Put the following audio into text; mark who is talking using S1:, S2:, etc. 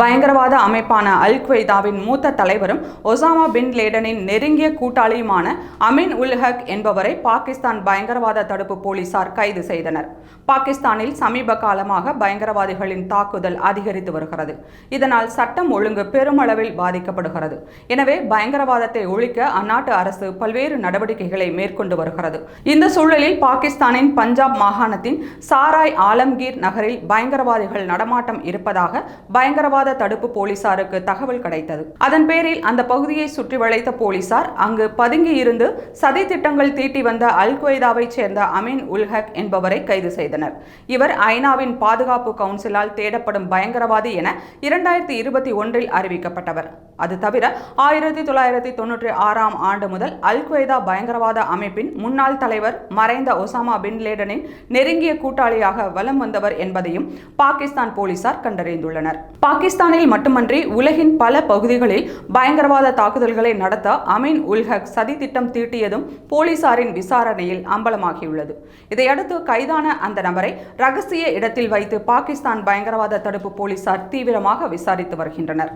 S1: பயங்கரவாத அமைப்பான அல் குவைதாவின் மூத்த தலைவரும் ஒசாமா பின் லேடனின் நெருங்கிய கூட்டாளியுமான அமின் உல் ஹக் என்பவரை பாகிஸ்தான் பயங்கரவாத தடுப்பு போலீசார் கைது செய்தனர். பாகிஸ்தானில் சமீப காலமாக பயங்கரவாதிகளின் தாக்குதல் அதிகரித்து வருகிறது. இதனால் சட்டம் ஒழுங்கு பெருமளவில் பாதிக்கப்படுகிறது. எனவே பயங்கரவாதத்தை ஒழிக்க அந்நாட்டு அரசு பல்வேறு நடவடிக்கைகளை மேற்கொண்டு வருகிறது. இந்த சூழலில் பாகிஸ்தானின் பஞ்சாப் மாகாணத்தின் சாராய் ஆலம்கீர் நகரில் பயங்கரவாதிகள் நடமாட்டம் இருப்பதாக பயங்கரவாத தடுப்பு போலீசாருக்கு தகவல் கிடைத்தது. அதன் பேரில் அந்த பகுதியை சுற்றி வளைத்த போலீசார் அங்கு பதுங்கி இருந்து சதி திட்டங்கள் தீட்டி வந்த அல் கொய்தாவைச் சேர்ந்த அமீன் உல்ஹக் என்பவரை கைது செய்தனர். இவர் ஐநாவின் பாதுகாப்பு கவுன்சிலால் தேடப்படும் பயங்கரவாதி என இரண்டாயிரத்தி இருபத்தி ஒன்றில் அறிவிக்கப்பட்டவர். அது தவிர ஆயிரத்தி தொள்ளாயிரத்தி தொன்னூற்றி ஆறாம் ஆண்டு முதல் அல் கொய்தா பயங்கரவாத அமைப்பின் முன்னாள் தலைவர் மறைந்த ஒசாமா பின் லேடனின் நெருங்கிய கூட்டாளியாக வலம் வந்தவர் என்பதையும் பாகிஸ்தான் போலீசார் கண்டறிந்துள்ளனர். பாகிஸ்தான் பாகிஸ்தானில் மட்டுமன்றி உலகின் பல பகுதிகளில் பயங்கரவாத தாக்குதல்களை நடத்த அமீன் உல்ஹக் சதி திட்டம் தீட்டியதும் போலீசாரின் விசாரணையில் அம்பலமாகியுள்ளது. இதையடுத்து கைதான அந்த நபரை ரகசிய இடத்தில் வைத்து பாகிஸ்தான் பயங்கரவாத தடுப்பு போலீசார் தீவிரமாக விசாரித்து வருகின்றனர்.